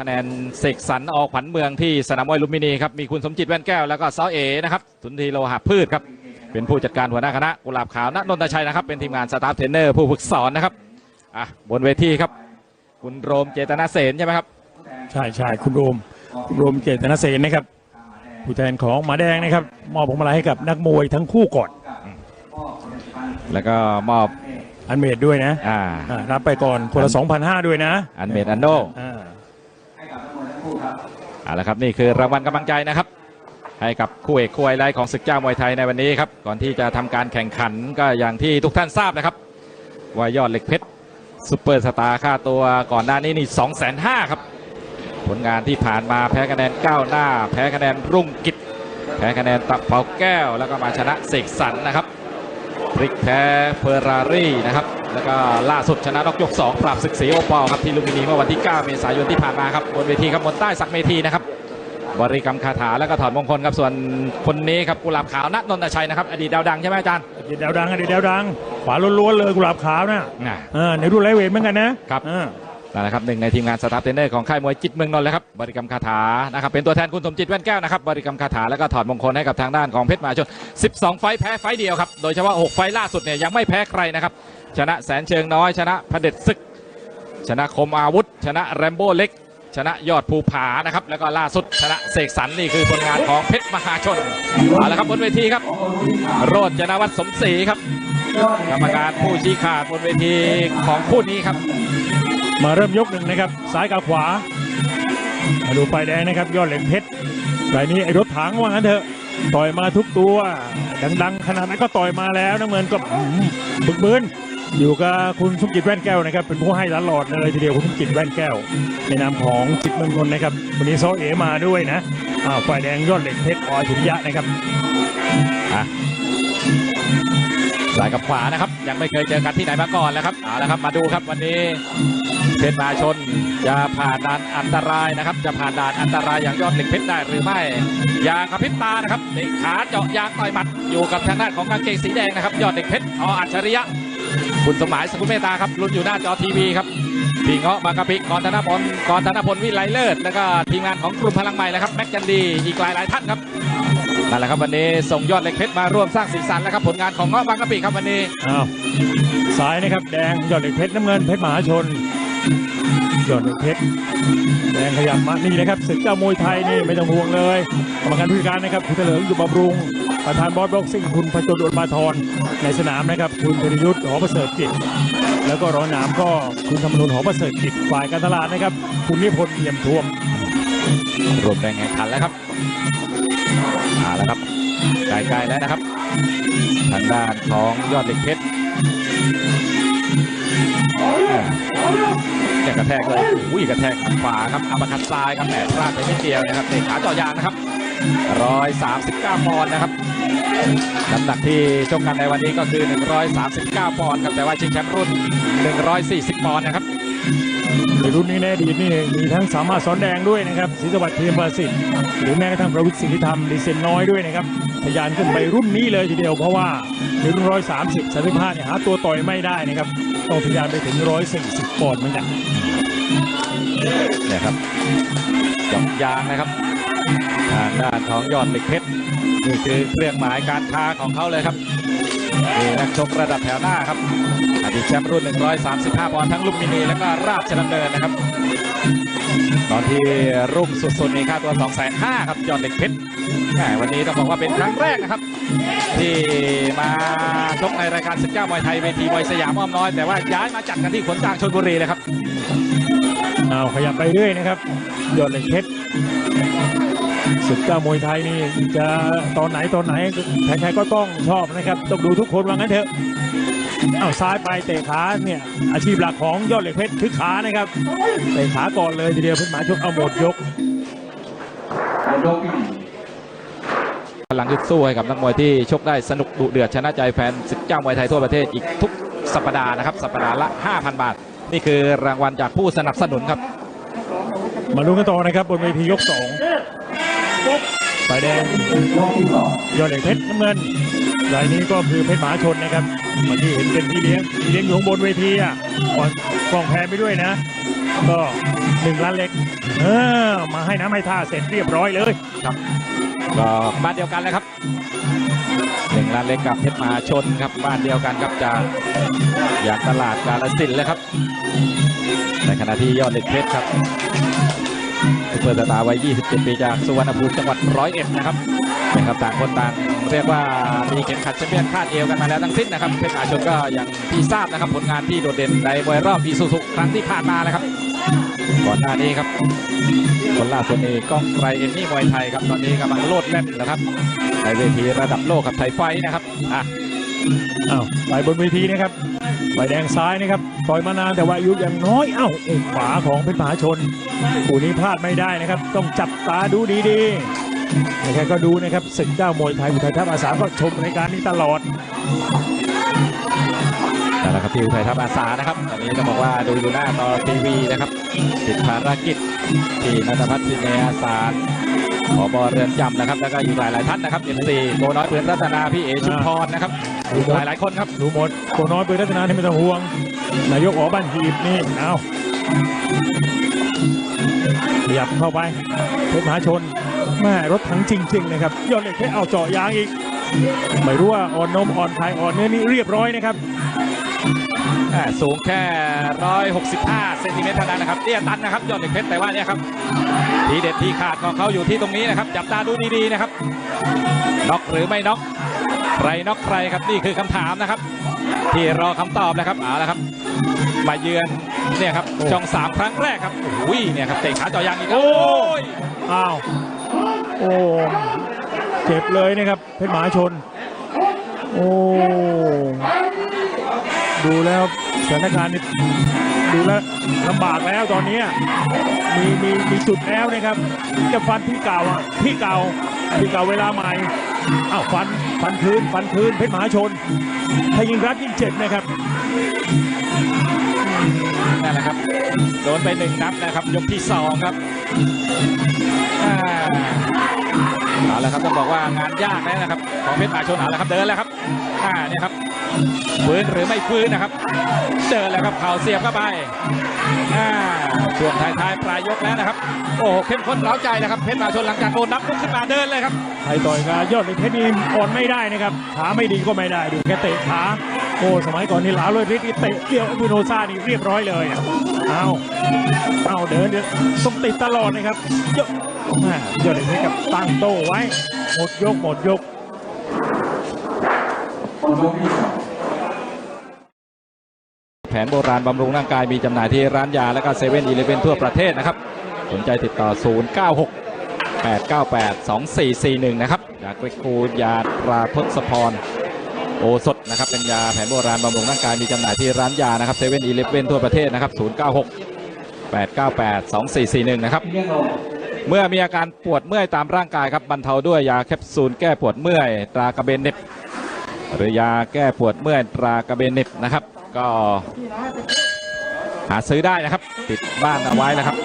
คะแนนเสกสรรออกขวัญเมืองที่สนามมวยลุมพินีครับมีคุณสมจิตแว่นแก้วแล้วก็ซ้อเอนะครับสุนทรีโลหะพืชครับเป็นผู้จัดการหัวหน้าคณะกุหลาบขาวณนนทชัยนะครับเป็นทีมงานสตาฟเทรนเนอร์ผู้ฝึกสอนนะครับอะบนเวทีครับ คุณโรมเจตนาเสนใช่ไหมครับใช่ใช่คุณโรมคุณโรมเจตนเสนนะครับผู้แทนของหมาแดงนะครับมอบผงมาลัยให้กับนักมวยทั้งคู่ก่อน แล้วก็มอบอันเมดด้วยนะอ่าอ่ารับไปก่อนคนละ2,500ด้วยนะอันเมดอันโดอ่า เอาละครับนี่คือรางวัลกำลังใจนะครับ ให้กับคู่เอกคู่ไฮไลท์ของศึกเจ้ามวยไทยในวันนี้ครับก่อนที่จะทำการแข่งขันก็อย่างที่ทุกท่านทราบนะครับว่ายอดเหล็กเพชรซูเปอร์สตาร์ค่าตัวก่อนหน้านี้นี่2 5 0 0 0ครับ ผลงานที่ผ่านมาแพ้คะแนนก้าวหน้า แพ้คะแนนรุ่งกิจแพ้คะแนนตับเผาแก้วแล้วก็มาชนะเสกสรรนะครับ พลิกแพ้เฟอร์รารี่นะครับ แล้วก็ล่าสุดชนะนอกยก 2 ปราบศึกสีโอปอลครับที่ลุมพินีเมื่อวันที่ 9 เมษายนที่ผ่านมาครับบนเวทีครับบนใต้สักเมทีนะครับบริกรรมคาถาแล้วก็ถอดมงคลครับส่วนคนนี้ครับกุหลาบขาวณนนทชัยนะครับอดีตดาวดังใช่ไหมอาจารย์อดีตดาวดังอดีตดาวดังขวาล้วนๆเลยกุหลาบขาวนะอ่าอ่าในรุ่นไลท์เวทเหมือนกันนะครับอ่า นั่นแหละครับหนึ่งในทีมงานสตาฟเทรนเนอร์ของค่ายมวยจิตเมืองนนท์เลยครับบริกรรมคาถานะครับเป็นตัวแทนคุณสมจิตแว่นแก้วนะครับบริกรรมคาถาแล้วก็ถอดมงคลให้กับทางด้านของเพชรมาชน 12 ไฟแพ้ไฟเดียวครับโดยเฉพาะ6ไฟล่าสุดเนี่ยยังไม่แพ้ใครนะครับชนะแสนเชิงน้อยชนะพระเด็จศึก ชนะคมอาวุธ ชนะแรมโบ้เล็ก ชนะยอดภูผานะครับแล้วก็ล่าสุดชนะเสกสรรนี่คือผลงานของเพชรมหาชนเอาละครับบนเวทีครับ โรจนวัฒน์สมศรีครับกรรมการผู้ชี้ขาดบนเวทีของคู่นี้ครับ มาเริ่มยกหนึ่งนะครับซ้ายกับขวามาดูไฟแดงนะครับ ยอดเหล็กเพชรรายนี้ไอ้รถถังว่างั้นเถอะต่อยมาทุกตัว ดังๆ ขนาดนั้นก็ต่อยมาแล้วน้ำเงินก็อืมบึกบืนอยู่กับคุณสมจิตแว่นแก้วนะครับ เป็นผู้ให้ตลอดเลยทีเดียวคุณสมจิตแว่นแก้ว ในนามของจิตเมืองนนนะครับ วันนี้ซอเอมาด้วยนะอ้าวไฟแดงยอดเหล็กเพชรออยถุริยะนะครับอะ สายกับขวานะครับ ยังไม่เคยเจอกันที่ไหนมาก่อนแล้วครับเอาละครับมาดูครับวันนี้เพชรมาชนจะผ่านด่านอันตรายนะครับ จะผ่านด่านอันตรายอย่างยอดเหล็กเพชรได้หรือไม่อย่ากระพริบตานะครับเตะขาเจาะยางต่อยหมัดอยู่กับทางด้านของกางเกงสีแดงนะครับ ยอดเหล็กเพชรออัจฉริยะคุณสมหมายสกุลเมตตาครับลุ้นอยู่หน้าจอทีวีครับพี่เงาะบางกะปิกรธนพลกรธนพลวิไลเลิศแล้วก็ทีมงานของกลุ่มพลังใหม่แล้วครับแม็กจันดีอีกหลายหลายท่านครับ นั่นแหละครับวันนี้ส่งยอดเหล็กเพชรมาร่วมสร้างสีสันแล้วครับผลงานของเงาะบางกะปิครับวันนี้อ้าวซ้ายนะครับแดงยอดเหล็กเพชรน้ำเงินเพชรมหาชนยอดเหล็กเพชรแดงขยับมานี่นะครับศึกเจ้ามวยไทยนี่ไม่ต้องห่วงเลยกรรมการผู้จัดการนะครับคุณเถลิงอยู่บำรุงประธานบอสบ็อกซิ่งคุณพจนอุดมาทรในสนามนะครับคุณธนิยุทธ์หอประเสริฐกิจแล้วก็รองนามก็คุณธรรมนุนหอประเสริฐกิจฝ่ายการตลาดนะครับ คุณนิพนธ์เอี่ยมท่วมรวมแรงแข่งขันแล้วครับ เอาละครับใกลๆแล้วนะครับ ทางด้านของยอดเหล็กเพชรเนี่ยกระแทกเลยอุ้ยกระแทกขวาครับอัปคัดซ้ายครับแหมพลาดไปนิดเดียวนะครับเตะขาเจ่อยางนะครับร้อยสามสิบเก้าปอนด์นะครับน้ำหนักที่ชกกันในวันนี้ก็คือ 139 ปอนด์ครับแต่ว่าชิงแชมป์รุ่น 140 ปอนด์นะครับ ในรุ่นนี้ในอดีนี่มีทั้งสามารถสอนแดงด้วยนะครับศรีสวัสดิ์เทียมประสิทธิ์หรือแม้กระทั่งประวิทย์สิทธิธรรมดีเซนน้อยด้วยนะครับทยานขึ้นไปรุ่นนี้เลยทีเดียวเพราะว่าในรุ่นร้อยสามสิบสามสิบห้าเนี่ยหาตัวต่อยไม่ได้นะครับต้องทยานไปถึงร้อยสี่สิบปอนด์เหมือนกันเนี่ยครับจอกยางนะครับทางด้านของยอดเหล็กเพชรนี่คือเครื่องหมายการค้าของเขาเลยครับนี่นักชกระดับแถวหน้าครับ ดีตแชมป์รุ่น 135 ปอนด์ทั้งลุมพินีและก็ราชดำเนินนะครับ ตอนที่รุ่งสุดๆนี่ค่าตัว 2,500ครับยอดเหล็กเพชรวันนี้ต้องบอกว่าเป็นครั้งแรกนะครับ ที่มาชกในรายการศึกเจ้ามวยไทยเวทีมวยสยามอ้อมน้อยแต่ว่าย้ายมาจัดกันที่ขนจางชลบุรีเลยครับเอาขยับไปเรื่อยนะครับยอดเหล็กเพชรศึกเจ้ามวยไทยนี่จะตอนไหนตอนไหนใครๆก็ต้องชอบนะครับ ต้องดูทุกคนว่างั้นเถอะ เอาซ้ายไปเตะขาเนี่ยอาชีพหลักของยอดเหล็กเพชรคือขานะครับเตะขาก่อนเลยทีเดียวเพื่อนหมายชกเอาหมดยกพลังยึดสู้ให้กับนักมวยที่ชกได้สนุกดุเดือดชนะใจแฟนศึกเจ้ามวยไทยทั่วประเทศอีกทุกสัปดาห์นะครับสัปดาห์ละ 5,000 บาท นี่คือรางวัลจากผู้สนับสนุนครับ มาลุ้นกันต่อนะครับบนเวทียกสอง ฝ่ายแดงยอดเหล็กเพชรน้ำเงินรายนี้ก็คือเพชรหมาชนนะครับเมื่อกี้เห็นเป็นพี่เลี้ยงพี่เลี้ยงอยู่ข้างบนเวทีอะกอนกล้องแพนไปด้วยนะ ก็หนึ่งล้านเล็ก เออ มาให้น้ำให้ท่าเสร็จเรียบร้อยเลยก็บ้านเดียวกันเลยครับหนึ่งล้านเล็กกับเพชรหมาชนครับบ้านเดียวกันครับจากอย่างตลาดกาลสินเลยครับในขณะที่ยอดเหล็กเพชรครับ ซุเปอร์สตาร์วัย 27 ปีจากสุวรรณภูมิจังหวัดร้อยเอ็ดนะครับนะครับต่างคนต่างเรียกว่ามีเข็มขัดแชมเปี้ยนคาดเอวกันมาแล้วทั้งสิ้นนะครับเพชรมหาชนก็อย่างที่ทราบนะครับผลงานที่โดดเด่นในมวยรอบอีซูซุครั้งที่ผ่านมานะครับก่อนหน้านี้ครับคนล่าสุดนี่ก้องไกรเอมมี่มวยไทยครับตอนนี้กำลังโลดแล่นนะครับในเวทีระดับโลกกับไทยไฟนะครับอะอ้าวไปบนเวทีนะครับ ใบแดงซ้ายนะครับต่อยมานานแต่ว่าอายุยังน้อยเอ้าขวาของเพชรมหาชนคู่นี้พลาดไม่ได้นะครับ ต้องจับตาดูดีๆใครก็ดูนะครับศึกเจ้ามวยไทยอุทัยทัพอาสาก็ชมรายการนี้ตลอดนั่นแหละครับที่อุทัยทัพอาสานะครับตอนนี้ต้องบอกว่าดูอยู่หน้าต่อทีวีนะครับติดภารกิจที่นัทพัฒน์สินเนอาสา รผบเรือนจำนะครับ แล้วก็อีกหลาย ๆ ท่านนะครับเอ็มซีโกน้อยเปือนรัตนาพี่เอชุมพรนะครับอีกหลายๆคนครับดูหมดโกน้อยปืนรัตนาที่ไม่ต้องห่วง นายกอ๋อบ้านหีบนี่เอาขยับเข้าไปเพชรมหาชนแม่รถถังจริง ๆ นะครับยอดเหล็กเพชรเอาเจาะยางอีก ไม่รู้ว่าอ่อนนมอ่อนไข่อ่อนเนื้อนี่เรียบร้อยนะครับอ่าสูงแค่ 165 เซนติเมตรเท่านั้นนะครับเตี้ยตันนะครับยอดเหล็กเพชรแต่ว่าเนี่ยครับ ทีเด็ดทีขาดของเขาอยู่ที่ตรงนี้นะครับ จับตาดูดีๆนะครับน็อกหรือไม่น็อกใครน็อกใครครับนี่คือคำถามนะครับ ที่รอคำตอบนะครับเอาละครับ มาเยือนเนี่ยครับโอ้ช่องสามครั้งแรกครับโอ้ยเนี่ยครับเตะขาจ่อยางอีกโอ้โอ้ยอ้าวโอ้เจ็บเลยนะครับเพชรมหาชน โอ้ดูแล้วสถานการณ์นี่ ดูแล้วลำบากแล้วตอนนี้มีมีมีจุดแล้วนะครับจะฟันที่เก่าอะที่เก่าที่เก่าเวลาใหม่อ้าวฟันฟันคืนฟันคืนเพชรมหาชนถ้ายิงรัดยิงเจ็บนะครับนั่นแหละครับโดนไปหนึ่งนับนะครับ ยกที่สองครับอ่าเอาละครับต้องบอกว่างานยากแล้วนะครับ ของเพชรป่าชนเอาละครับเดินแล้วครับ อ่าเนี่ยครับฟื้นหรือไม่ฟื้นนะครับเดินแล้วครับเข่าเสียบเข้าไปอ่าช่วงท้ายๆปลายยกแล้วนะครับ โอ้โหเข้มข้นเร้าใจนะครับเพชรป่าชนหลังจากโดนนับลุกขึ้นมาเดินเลยครับใครต่อยกับยอดเหล็กเพชรนี่อ่อนไม่ได้นะครับขาไม่ดีก็ไม่ได้ดูแกเตะขาโอ้สมัยก่อนนี่หลาเลยฤทธิ์นี่เตะเกี่ยวบูโนซ่านี่เรียบร้อยเลยอะเอาเอาเดินเดินต้องติดตลอดนะครับยกแม่ยอดเหล็กเพชรกับตั้งโต้ไว้หมดยกหมดยก แผนโบราณบำรุงร่างกายมีจำหน่ายที่ร้านยาและก็เซเว่นอีเลฟเว่นทั่วประเทศนะครับ สนใจติดต่อ 096 898 2441 นะครับจากเกรกคูยาตราทศพรโอสถนะครับเป็นยาแผนโบราณบำรุงร่างกายมีจำหน่ายที่ร้านยานะครับเซเว่นอีเลฟเว่นทั่วประเทศนะครับ 096 898 2441 นะครับ เมื่อมีอาการปวดเมื่อยตามร่างกายครับบรรเทาด้วยยาแคปซูลแก้ปวดเมื่อย ตรากระเบนเน็บ รือยาแก้ปวดเมื่อยตรากระเบนเน็บนะครับ ก็หาซื้อได้นะครับ ติดบ้านเอาไว้นะครับ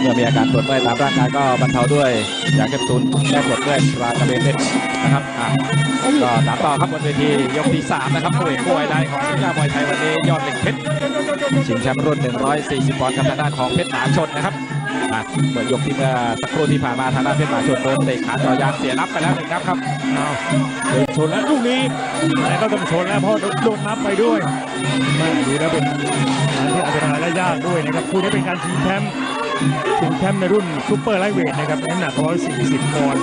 เมื่อมีอาการปวดเมื่อยตามร่างกายก็บรรเทาด้วยยาแคปซูลแก้ปวดเมื่อยตรากระเบนเน็บนะครับอะก็ตามต่อครับบนเวทียกที่สามนะครับผู้เอกผู้ไวไลของสิงห์ยามวยไทยวันนี้ยอดเหล็กเพชรชิงแชมป์รุ่น 140ปอนด์กับทางด้านของเพชรหนาชนนะครับ อะเมื่อยกที่เมื่อสักครู่ที่ผ่านมาทางด้านเพชรหนาชนโดนเตะขาจ่อยางเสียนับไปแล้วหนึ่งนับครับเอาเดินชนแล้วลูกนี้แต่ก็ต้องชนแล้วเพราะโดนนับไปด้วยม่ดูแล้วเป็นงานที่อันตรายและยากด้วยนะครับคู่นี้เป็นการชิงแชมป์ชิงแชมป์ในรุ่นซูเปอร์ไลท์เวทนะครับน้ำหนัก 140ปอนด์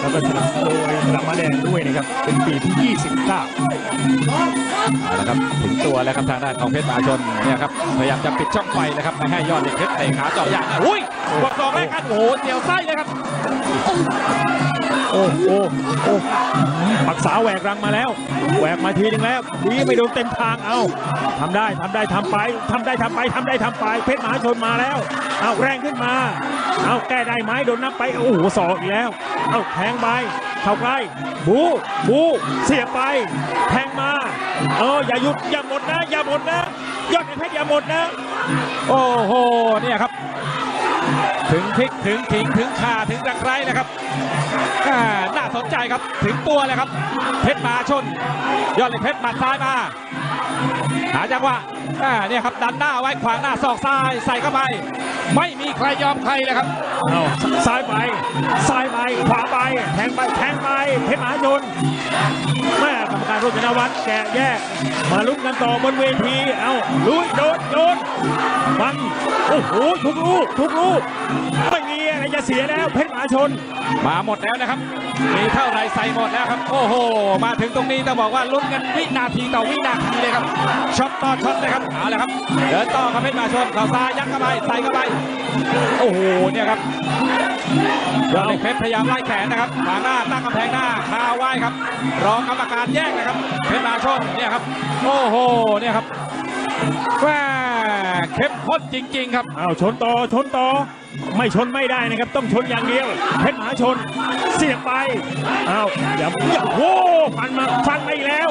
แล้วก็สนับโดยรางวัลแดงด้วยนะครับเป็นปีที่ 29 เอาละครับถึงตัวแล้วครับทางด้านของเพชรมหาชนเนี่ยครับพยายามจะปิดช่องไฟเลยครับไม่ให้ยอดเหล็กเพชรเตะขาเจาะยางอุ้ยกดสองแรกกันโอ้โหเสียวไส้เลยครับโอ้โอ้โอ้ปักษาแหวกรังมาแล้วแหวกมาทีนึงแล้วดีไม่โดนเต็มทางเอาทำได้ทำได้ทำไปทำได้ทำไปทำได้ทำไป เพชรมหาชนมาแล้ว เอาแรงขึ้นมา เอาแก้ได้ไหมโดนนับไปโอ้โหสอกอีกแล้ว เอาแทงไป เข้าใกล้บูบูเสียไป แทงมา เอออย่าหยุดอย่าหมดนะ อย่าหมดนะ ยอดเพชรอย่าหมดนะ โอ้โหเนี่ยครับ ถึงพลิกถึงขิงถึงขาถึงตะไคร้นะครับอ่าน่าสนใจครับถึงตัวเลยครับ เพชรมาชน ยอดเหล็กเพชรหมัดซ้ายมา หาจังหวะอ่าเนี่ยครับดันหน้าไว้ขวางหน้าศอกซ้ายใส่เข้าไป ไม่มีใครยอมใครเลยครับเอาซ้ายไปซ้ายไปขวาไปแทงไปแทงไปเพชรมหาชนแม่ก รรมการรุ่นนวัฒน์แกะแยก มาลุ้นกันต่อบนเวที เอาลุยโดดโดดมัน โอ้โห ทุกลูกทุกลูกไม่มีอะไรจะเสียแล้วเพชรมหาชน มาหมดแล้วนะครับ มีเท่าไรใส่หมดแล้วครับ โอ้โห มาถึงตรงนี้ต้องบอกว่าลุ้นกันวินาทีต่อวินาทีเลยครับ ช็อตต่อช็อตเลยครับ เอาละครับ เดินต่อครับเพชรมาชน เข่าซ้ายยัดเข้าไป ใส่เข้าไป โอ้โห เนี่ยครับ ยอดเหล็กเพชรพยายามไล่แขนนะครับขางหน้าตั้งกำแพงหน้าคาไว้ครับ รองกรรมการแยกนะครับเพชรมาชนเนี่ยครับโอ้โหเนี่ยครับแม่เข้มข้นจริง ๆ ครับเอาวชนต่อชนต่อไม่ชนไม่ได้นะครับ ต้องชนอย่างเดียวเพชรมหาชน เสียบไปเอาอย่าอย่าโอ้ฟันมาฟันมาอีกแล้ว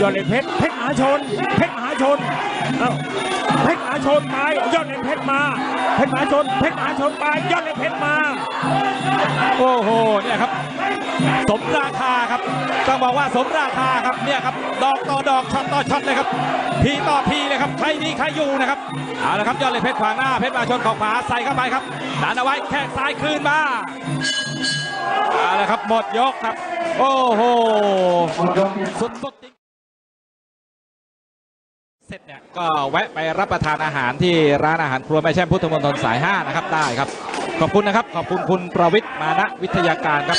ยอดเหล็กเพชรเพชรมหาชน เพชรมหาชนเอา เพชรมหาชนไปยอดเหล็กเพชรมา เพชรมหาชน เพชรมหาชนไปยอดเหล็กเพชรมา โอ้โหเนี่ยครับ สมราคาครับ ต้องบอกว่าสมราคาครับเนี่ยครับ ดอกต่อดอกช็อตต่อช็อตเลยครับ พีต่อพีเลยครับ ใครดีใครอยู่นะครับ เอาละครับยอดเลยเพชรขวางหน้า เพชรมาชนของขวาใส่เข้าไปครับดันเอาไว้แข้งซ้ายคืนมาเอาละครับหมดยกครับ โอ้โห สุดๆจริง เสร็จเนี่ยก็แวะไปรับประทานอาหารที่ร้านอาหารครัวแม่แช่มพุทธมณฑลสาย 5 นะครับได้ครับ ขอบคุณนะครับ ขอบคุณคุณประวิทย์มานะวิทยาการครับ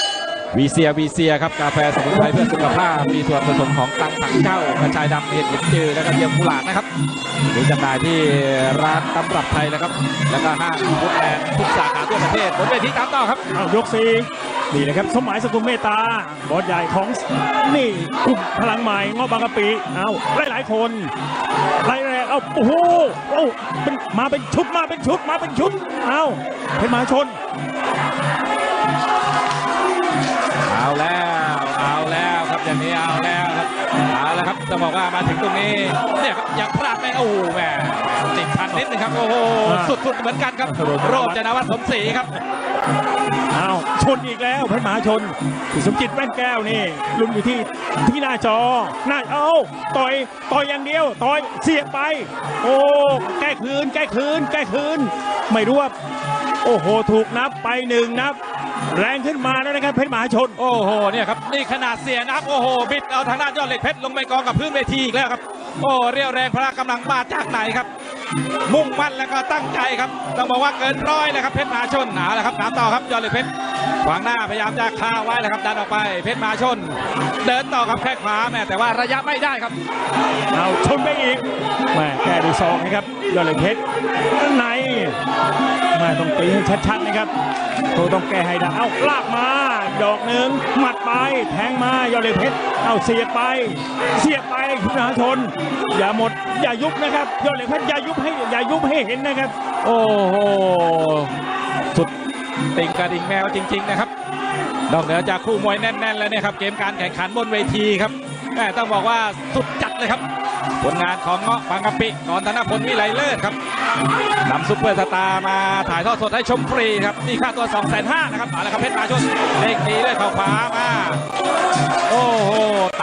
วีเซียวีเซียครับกาแฟสมุนไพรเพื่อสุขภาพ มีส่วนผสมของตังตังเจ้ากระชายดำเห็ดหลินจือและกระเทียมกุหลาบนะครับหรือจำหน่ายที่ร้านตำรับไทยนะครับ แล้วก็ห้างพุทธแลนทุกสาขาทั่วประเทศบนเวทีตามต่อครับยกสี่ นี่แหละครับสมหมายสกุลเมตตา บอสใหญ่ของนี่กลุ่มพลังใหม่งอบางกะปิเอาหลายหลายๆคนไล่แรกเอาโอ้โหโอ้เป็นมาเป็นชุดมาเป็นชุดมาเป็นชุดเอาเพชรมหาชน เอาแล้วเอาแล้วครับอย่างนี้เอาแล้วครับเอาแล้วครับจะบอกว่ามาถึงตรงนี้เนี่ยครับยังพลาดไม่โอ้โหแหมติดพันนิดนึงครับโอ้โหอ่าสุดๆเหมือนกันครับโรจนวัฒน์สมศรีครับเอาชนอีกแล้วเพชรมาชนคุสมจิตแว่นแก้วนี่ลุมอยู่ที่ที่หน้าจอหน้าเอาต่อยต่อยอย่างเดียวต่อยเสียบไป โอ้แก้คืนแก้คืนแก้คืน ไม่รู้ว่าโอ้โห ถูกนับไปหนึ่งนับ แรงขึ้นมาแล้วนะครับเพชรมหาชน โอ้โหเนี่ยครับนี่ขนาดเสียนับโอ้โหบิดเอาทางด้านยอดเหล็กเพชรลงไปกองกับพื้นเวทีอีกแล้วครับ โอ้เรียวแรงพละกำลังมาจากไหนครับ มุ่งมั่นแล้วก็ตั้งใจครับ ต้องบอกว่าเกินร้อยเลยครับเพชรมาชนเอาละครับตาต่อครับยอดเล็กเพชรขวางหน้าพยายามจะคาไว้แล้วครับดันออกไปเพชรมาชน เดินต่อครับแค่ขวาแม่แต่ว่าระยะไม่ได้ครับเอาชนไปอีกแม่แก้ด้วยซองนะครับยอดเล็กเพชรในแม่ต้องตีให้ชัดๆนะครับโตต้องแก้ให้ได้เอาลากมา ดอกหนึ่งหมัดไปแทงมายอดเหล็กเพชรเอาเสียบไป เสียบไปคุณมหาชน อย่าหมดอย่ายุบนะครับ ยอดเหล็กเพชรอย่ายุบให้อย่ายุบให้เห็นนะครับ โอ้โหสุดติงกระดิ่งแมวจริง ๆ นะครับนอกเหนือจากคู่มวยแน่น ๆ แล้วเนี่ยครับเกมการแข่งขันบนเวทีครับแม่ต้องบอกว่าสุดจัดเลยครับ ผลงานของเงาะบางกะปิก่อนธนพลวิไลเลิศครับนำซุปเปอร์สตาร์มาถ่ายทอดสดให้ชมฟรีครับนี่ค่าตัว 2 5 0 0 0นะครับเอาละครับเพชรมาชนเล่งดีด้วยเข่าขวามาโอ้โห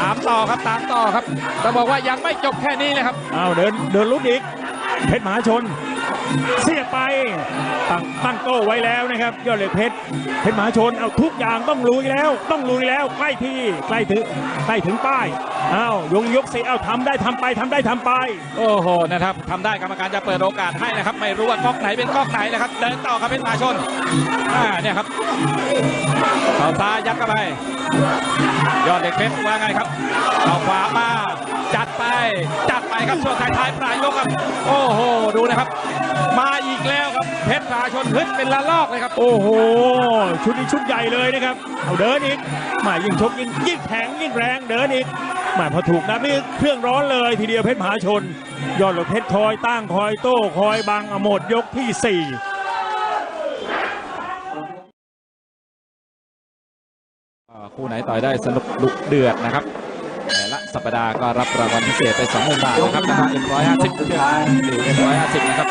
ตามต่อครับตามต่อครับต้องบอกว่ายังไม่จบแค่นี้นะครับเอาเดินเดินลุ้นอีกเพชรมหาชน เสียบไปตั้งตั้งโต้ไว้แล้วนะครับ ยอดเหล็กเพชรเพชรมหาชนเอาทุกอย่างต้องลุยแล้ว ต้องลุยแล้วใกล้ที่ใกล้ถึงใกล้ถึงป้ายเอายงยกสีเอาทำได้ทำไปทำได้ทำไป โอ้โหนะครับทำได้กรรมการจะเปิดโอกาสให้นะครับ ไม่รู้ว่าก๊อกไหนเป็นก๊อกไหนนะครับเดินต่อครับเป็นมาชนอ่าเนี่ยครับเข่าซ้ายยัดเข้าไปยอดเด็กเพชรว่าไงครับเข่าขวามา จัดไปจัดไปครับช่วงท้ายๆปลายยกครับ โอ้โห ดูนะครับ มาอีกแล้วครับ เพชรมาชนฮึดเป็นละลอกเลยครับ โอ้โห ชุดนี้ชุดใหญ่เลยนะครับ เอาเดินอีกหมายิ่งชกยิ่งยิ่งแข็งยิ่งแรงเดินอีกหมาพอถูกนับนี่เครื่องร้อนเลยทีเดียวเพชรมหาชน ยอดเหล็กเพชรคอยตั้งคอยโต้คอยบังเอาหมดยกที่สี่อ่าคู่ไหนต่อยได้สนุกดุเดือดนะครับแต่ละ สัปดาห์ก็รับรางวัลพิเศษไป2 0 0 0 0บาทนะครับราคา150เพื่อนหรือ150นะครับ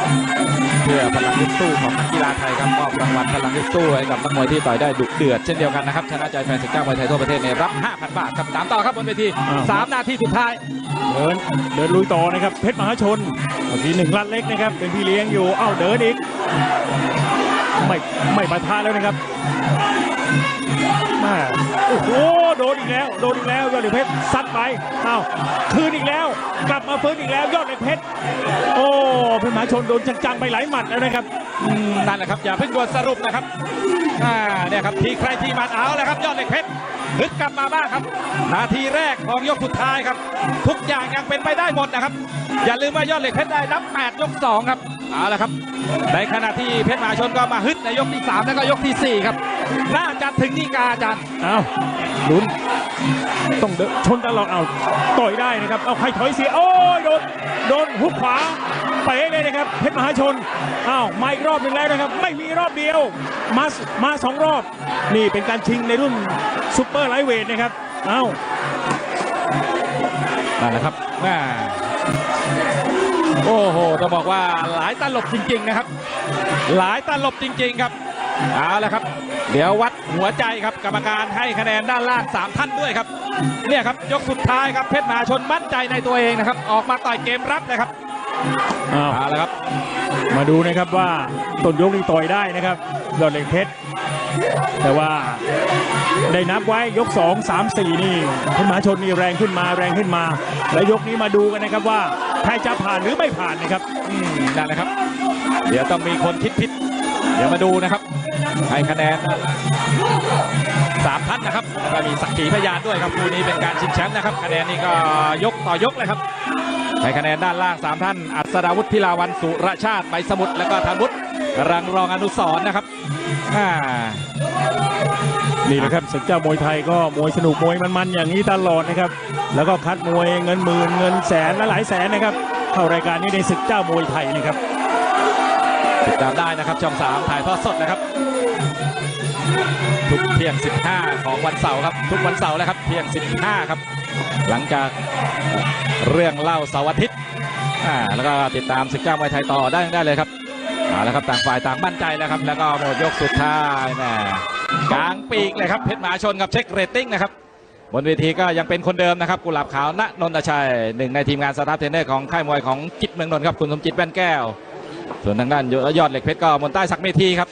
เพื่อพื่อพลังยึดสู้ของนักกีฬาไทยครับมอบรางวัลพลังยึดสู้ให้กับนักมวยที่ต่อยได้ดุเดือดเช่นเดียวกันนะครับชนะใจแฟนศึกเจ้ามวยไทยทั่วประเทศเนี่ยรับ 5,000 บาทครับตามต่อครับบนเวทีอ้าวสามนาทีสุดท้ายเดินเดินลุยต่อนะครับเพชรมหาชนเมื่อกี้หนึ่งลัดเล็กนะครับเป็นพี่เลี้ยงอยู่เอ้าเดินอีกไม่ไม่ปะทะแล้วนะครับมาโอ้โหโดนอีกแล้ว โดนอีกแล้วยอดเหล็กเพชรซัดไปเอ้าคืนอีกแล้ว กลับมาฟื้นอีกแล้วยอดเหล็กเพชรโอ้เพชรมหาชนโดนจังๆไปหลายหมัดแล้วนะครับอืมนั่นแหละครับอย่าเพิ่งด่วนสรุปนะครับอ่าเนี่ยครับทีใครทีมันเอาแล้วครับยอดเหล็กเพชรฮึดกลับมาบ้างครับ นาทีแรกของยกสุดท้ายครับ ทุกอย่างยังเป็นไปได้หมดนะครับ อย่าลืมว่ายอดเหล็กเพชรได้นับ 8 ยก 2 ครับเอาละครับ ในขณะที่เพชรมหาชนก็มาฮึดในยกที่ 3 แล้วก็ยกทีสี่4 ครับ น่าจะถึงนี่กาอาจารย์เอา ลุ้นต้องชนตลอดเอาต่อยได้นะครับ เอาใครถอยเสีย โอ้ยโดนโดนหุกขวาเป๋เลยนะครับ เพชรมหาชนอ้าวมาอีกรอบหนึ่งแล้วนะครับ ไม่มีรอบเดียว มามาสองรอบ นี่เป็นการชิงในรุ่นซูเปอร์ไลท์เวทนะครับเอ้านั่นแหละครับแม่โอ้โหต้องบอกว่าหลายตลบจริง ๆ นะครับ หลายตลบจริง ๆ ครับเอาละครับ เดี๋ยววัดหัวใจครับกรรมการให้คะแนนด้านล่างสามท่านด้วยครับเนี่ยครับยกสุดท้ายครับเพชรมหาชนมั่นใจในตัวเองนะครับ ออกมาต่อยเกมรับเลยครับอ้าวเอาละครับ มาดูนะครับว่าต้นยกนี้ต่อยได้นะครับยอดเหล็กเพชรแต่ว่าได้นับไว้ยก 2 3 4 นี่เพชรมหาชนนี่แรงขึ้นมาแรงขึ้นมา และยกนี้มาดูกันนะครับว่าใครจะผ่านหรือไม่ผ่านนะครับอืมนั่นแหละครับ เดี๋ยวต้องมีคนคิดผิดเดี๋ยวมาดูนะครับ ให้คะแนนสามท่านนะครับแล้วก็มีสักขีพยานด้วยครับคู่นี้เป็นการชิงแชมป์นะครับ คะแนนนี่ก็ยกต่อยกเลยครับให้คะแนนด้านล่างสามท่าน อัศดาวุฒิพิลาวันสุรชาติใบสมุทรแล้วก็ธนวุฒิรังรองอนุสรณ์นะครับอ่านี่แหละครับศึกเจ้ามวยไทยก็มวยสนุกมวยมันๆอย่างนี้ตลอดนะครับ แล้วก็คัดมวยเงินหมื่นเงินแสนและหลายแสนนะครับ เข้ารายการนี้ในศึกเจ้ามวยไทยนะครับติดตามได้นะครับช่อง3ถ่ายทอดสดนะครับ ทุกเที่ยง 15 ของวันเสาร์ครับ ทุกวันเสาร์แล้วครับ เที่ยง 15 ครับ หลังจากเรื่องเล่าเสาร์อาทิตย์แล้วก็ติดตามศึกเจ้ามวยไทยต่อได้ได้เลยครับเอาละครับต่างฝ่ายต่างมั่นใจแล้วครับ แล้วก็หมดยกสุดท้ายแม่กลางปีกเลยครับเพชรมหาชนกับเช็คเรตติ้งนะครับบนเวทีก็ยังเป็นคนเดิมนะครับกุหลาบขาวณนนทชัยหนึ่งในทีมงานสตาฟเทรนเนอร์ของค่ายมวยของจิตเมืองนนท์ครับคุณสมจิตแว่นแก้ว ส่วนทางด้านยอดเหล็กเพชรก็มนใต้สักเมธีครับ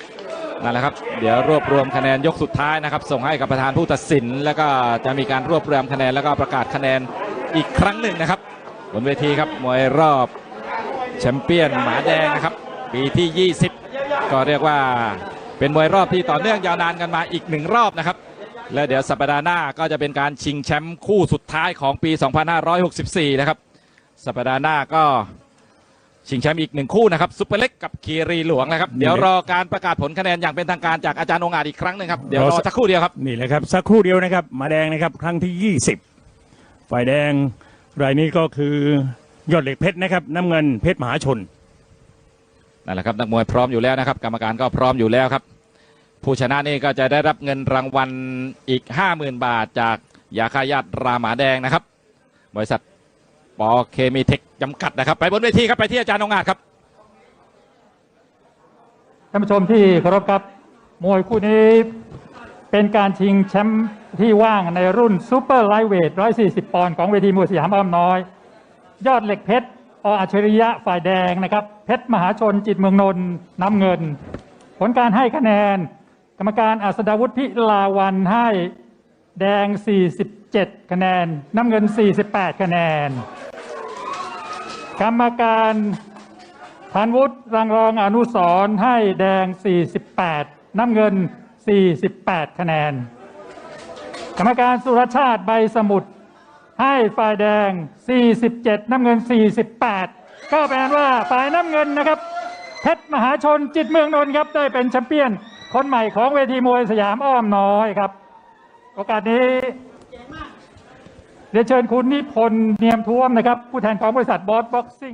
นั่นแหละครับ เดี๋ยวรวบรวมคะแนนยกสุดท้ายนะครับ ส่งให้กับประธานผู้ตัดสิน แล้วก็จะมีการรวบรวมคะแนนแล้วก็ประกาศคะแนนอีกครั้งหนึ่งนะครับ บนเวทีครับมวยรอบแชมเปี้ยนหมาแดงนะครับ ปีที่ 20 ก็เรียกว่าเป็นมวยรอบที่ต่อเนื่องยาวนานกันมาอีกหนึ่งรอบนะครับ และเดี๋ยวสัปดาห์หน้าก็จะเป็นการชิงแชมป์คู่สุดท้ายของปี 2564 นะครับ สัปดาห์หน้าก็ ชิงแชมป์อีกหนึ่งคู่นะครับซุปเปอร์เล็กกับคีรีหลวงนะครับ เดี๋ยวรอการประกาศผลคะแนนอย่างเป็นทางการจากอาจารย์องค์อาจอีกครั้งหนึ่งครับ เดี๋ยวรอสักครู่เดียวครับ นี่แหละครับ สักครู่เดียวนะครับหมาแดงนะครับครั้งที่ 20 ฝ่ายแดงรายนี้ก็คือยอดเหล็กเพชรนะครับน้ำเงินเพชรมหาชนนั่นแหละครับนักมวยพร้อมอยู่แล้วนะครับ กรรมการก็พร้อมอยู่แล้วครับ ผู้ชนะนี่ก็จะได้รับเงินรางวัลอีก 50,000 บาทจากยาคาญาตราหมาแดงนะครับ บริษัท ปอเคมีเทคจำกัดนะครับ ไปบนเวทีครับไปที่อาจารย์องอาจครับท่านผู้ชมที่เคารพครับมวยคู่นี้เป็นการชิงแชมป์ที่ว่างในรุ่นซูเปอร์ไลท์เวท 140 ปอนด์ของเวทีมวยสยามอ้อมน้อย ยอดเหล็กเพชรออัจฉริยะฝ่ายแดงนะครับ เพชรมหาชนจิตเมืองนนท์น้ำเงิน ผลการให้คะแนน กรรมการอัสดาวุฒิพิลาวันให้ แดง 47 คะแนน น้ำเงิน 48 คะแนน กรรมการพันวุฒิรังรองอนุสรให้แดง 48 น้ำเงิน 48 คะแนน กรรมการสุรชาติใบสมุทรให้ฝ่ายแดง 47 น้ำเงิน 48 ก็แปลว่าฝ่ายน้ำเงินนะครับ เพชรมหาชนจิตเมืองนนท์ครับได้เป็นแชมเปี้ยน คนใหม่ของเวทีมวยสยามอ้อมน้อยครับ โอกาสนี้เรียนเชิญคุณนิพนธ์เนียมท้วมนะครับ ผู้แทนของบริษัทบอสบ็อกซิ่ง